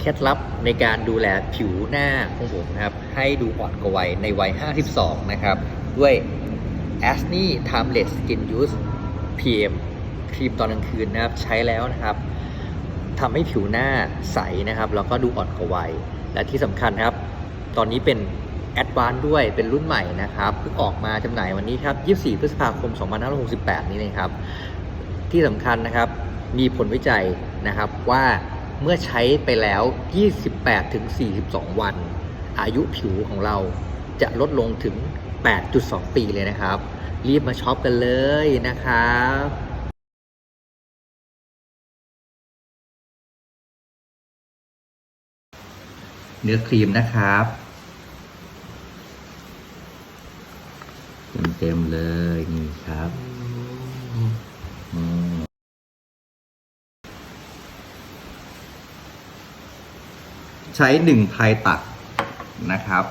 เคล็ดลับในการดูแลผิวหน้าของผมนะครับ ให้ดูอ่อนกว่าวัยในวัย 52 นะครับ ด้วย a s n e Timeless Skin Use PM ครีมตอนกลางคืนนะครับ ใช้แล้วนะครับทำให้ผิวหน้าใสนะครับ แล้วก็ดูอ่อนกว่าวัย และที่สำคัญครับ ตอนนี้เป็นแอดวานด้วยเป็นรุ่นใหม่นะครับเพิ่งออกมาจำหน่ายวันนี้ครับ 24 พฤษภาคม 2568 นี้เลยครับ ที่สำคัญนะครับมีผลวิจัยนะครับว่า เมื่อใช้ไปแล้ว 28-42 วัน อายุผิวของเราจะลดลงถึง 8.2 ปีเลยนะครับ รีบมาช็อปกันเลยนะครับเนื้อครีมนะครับเต็มๆเลยนี่ครับอืม ใช้หนึ่งพายตักนะครับ